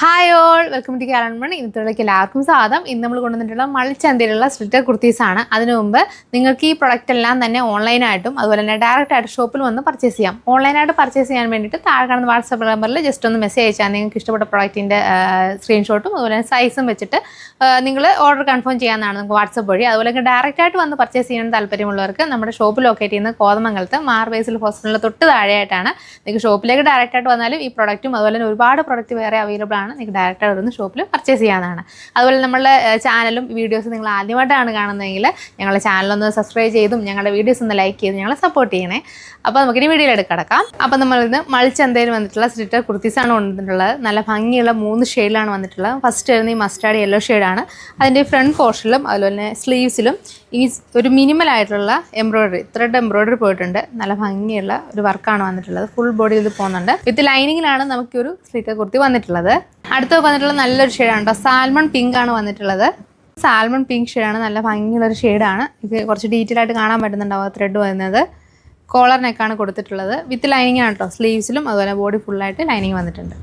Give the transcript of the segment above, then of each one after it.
Hi all welcome to കാലൺമൺ ഇന്നത്തേക്ക് എല്ലാവർക്കും സ്വാഗതം. ഇന്ന് നമ്മൾ കൊണ്ടുവന്നിട്ടുള്ള മൾച്ചന്തയിലുള്ള കുർത്തീസ് ആണ്. അതിനു മുമ്പ് നിങ്ങൾക്ക് ഈ പ്രൊഡക്റ്റ് എല്ലാം തന്നെ ഓൺലൈനായിട്ടും അതുപോലെ തന്നെ ഡയറക്റ്റ് ആയിട്ട് ഷോപ്പിൽ വന്ന് പർച്ചേസ് ചെയ്യാം. ഓൺലൈനായിട്ട് പർച്ചേസ് ചെയ്യാൻ വേണ്ടിയിട്ട് താഴെ കാണുന്ന വാട്സപ്പ് നമ്പറിൽ ജസ്റ്റ് ഒന്ന് മെസ്സേജ് അയച്ചാൽ നിങ്ങൾക്ക് ഇഷ്ടപ്പെട്ട പ്രൊഡക്റ്റിന്റെ സ്ക്രീൻഷോട്ടും അതുപോലെ തന്നെ സൈസും വെച്ചിട്ട് നിങ്ങൾ ഓർഡർ കൺഫേം ചെയ്യാമെന്നാണ് നമുക്ക് വാട്സപ്പ് വഴി. അതുപോലെ തന്നെ ഡയറക്റ്റ് ആയിട്ട് വന്ന് പർച്ചേസ് ചെയ്യാൻ താല്പര്യമുള്ളവർക്ക് നമ്മുടെ ഷോപ്പ് ലൊക്കേറ്റ് ചെയ്യുന്ന കോതമംഗലത്ത് മാർബേസിൽ ഹോസ്പിറ്റലിൽ തൊട്ട് താഴെയായിട്ടാണ് നിങ്ങൾക്ക് ഷോപ്പിലേക്ക് ഡയറക്റ്റ് ആയിട്ട് വന്നാലും ഈ പ്രൊഡക്റ്റും അതുപോലെ തന്നെ ഒരുപാട് പ്രൊഡക്റ്റ് വേറെ അവൈലബിൾ ആണ്. നിങ്ങൾക്ക് ഡയറക്റ്റ് അവിടെ നിന്ന് ഷോപ്പിൽ പർച്ചേസ് ചെയ്യാവുന്നതാണ്. അതുപോലെ നമ്മളുടെ ചാനലും വീഡിയോസും നിങ്ങൾ ആദ്യമായിട്ടാണ് കാണുന്നതെങ്കിൽ ഞങ്ങളുടെ ചാനലൊന്ന് സബ്സ്ക്രൈബ് ചെയ്തും ഞങ്ങളുടെ വീഡിയോസ് ഒന്ന് ലൈക്ക് ചെയ്ത് ഞങ്ങളെ സപ്പോർട്ട് ചെയ്യണേ. അപ്പോൾ നമുക്കിനി വീഡിയോയിൽ എടുക്കടക്കാം അപ്പോൾ നമ്മളിന്ന് മൾച്ചന്തയിൽ വന്നിട്ടുള്ള സ്ട്രിറ്റർ കുർത്തീസാണ് വന്നിട്ടുള്ളത് നല്ല ഭംഗിയുള്ള മൂന്ന് ഷെയ്ഡിലാണ് വന്നിട്ടുള്ളത്. ഫസ്റ്റ് വരുന്ന ഈ മസ്റ്റാർഡ് യെല്ലോ ഷെയ്ഡാണ് അതിന്റെ ഫ്രണ്ട് പോർഷനിലും അതുപോലെ തന്നെ സ്ലീവ്സിലും ഈ ഒരു മിനിമൽ ആയിട്ടുള്ള എംബ്രോയിഡറി ത്രെഡ് എംബ്രോയിഡറി പോയിട്ടുണ്ട്. നല്ല ഭംഗിയുള്ള ഒരു വർക്കാണ് വന്നിട്ടുള്ളത്. ഫുൾ ബോഡിയിൽ ഇത് പോകുന്നുണ്ട്. വിത്ത് ലൈനിങ്ങിലാണ് നമുക്ക് ഒരു സ്ലിറ്റർ കുർത്തി വന്നിട്ടുള്ളത്. അടുത്ത വന്നിട്ടുള്ള നല്ലൊരു ഷെയ്ഡാണ് കേട്ടോ സാൽമൺ പിങ്ക് ആണ് വന്നിട്ടുള്ളത്. സാൽമൺ പിങ്ക് ഷെയ്ഡാണ് നല്ല ഭംഗിയുള്ള ഒരു ഷെയ്ഡാണ് ഇത് കുറച്ച് ഡീറ്റെയിൽ ആയിട്ട് കാണാൻ പറ്റുന്നുണ്ടാവും ത്രെഡ് വരുന്നത് കോളർ നെക്കാണ് കൊടുത്തിട്ടുള്ളത്. വിത്ത് ലൈനിങ് ആണ് കേട്ടോ സ്ലീവ്സിലും അതുപോലെ ബോഡി ഫുള്ളായിട്ട് ലൈനിങ് വന്നിട്ടുണ്ട്.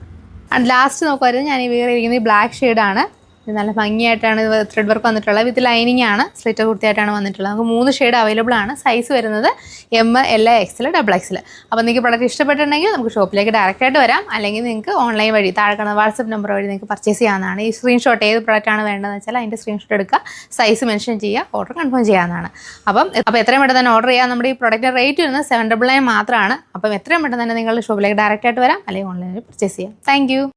ആൻഡ് ലാസ്റ്റ് നോക്കുമായിരുന്നു ഞാൻ ഈ വേറെ ഇരിക്കുന്നത് ബ്ലാക്ക് ഷെയ്ഡാണ് ഇത് നല്ല ഭംഗിയായിട്ടാണ് ത്രെഡ് വർക്ക് വന്നിട്ടുള്ളത്. വിത്ത് ലൈനിങ് ആണ് സ്ലിറ്റർ കുർത്തിയായിട്ടാണ് വന്നിട്ടുള്ളത്. നമുക്ക് മൂന്ന് ഷെയ്ഡ് അവൈലബിൾ ആണ്. സൈസ് വരുന്നത് M L XL double XL അപ്പോൾ നിങ്ങൾക്ക് പ്രൊഡക്റ്റ് ഇഷ്ടപ്പെട്ടിട്ടുണ്ടെങ്കിൽ നമുക്ക് ഷോപ്പിലേക്ക് ഡയറക്റ്റ് ആയിട്ട് വരാം. അല്ലെങ്കിൽ നിങ്ങൾക്ക് ഓൺലൈൻ വഴി താഴെ കാണുന്ന വാട്സപ്പ് നമ്പർ വഴി നിങ്ങൾക്ക് പർച്ചേസ് ചെയ്യാവുന്നതാണ്. ഈ സ്ക്രീൻഷോട്ട് ഏത് പ്രൊഡക്റ്റ് ആണ് വേണ്ടതെന്ന് വെച്ചാൽ അതിന്റെ സ്ക്രീൻഷോട്ട് എടുക്കുക. സൈസ് മെൻഷൻ ചെയ്യുക ഓർഡർ കൺഫേം ചെയ്യാവുന്നതാണ്. അപ്പം അപ്പോൾ എത്രയും പെട്ടെന്ന് ഓർഡർ ചെയ്യാം. നമ്മുടെ ഈ പ്രൊഡക്റ്റിന്റെ റേറ്റ് വരുന്നത് സെവൻ ഡബിൾ നയൻ മാത്രമാണ്. അപ്പം എത്രയും പെട്ടെന്ന് തന്നെ നിങ്ങൾ ഷോപ്പിലേക്ക് ഡയറക്റ്റ് ആയിട്ട് വരാം. അല്ലെങ്കിൽ ഓൺലൈനിൽ പർച്ചേസ് ചെയ്യാം. താങ്ക്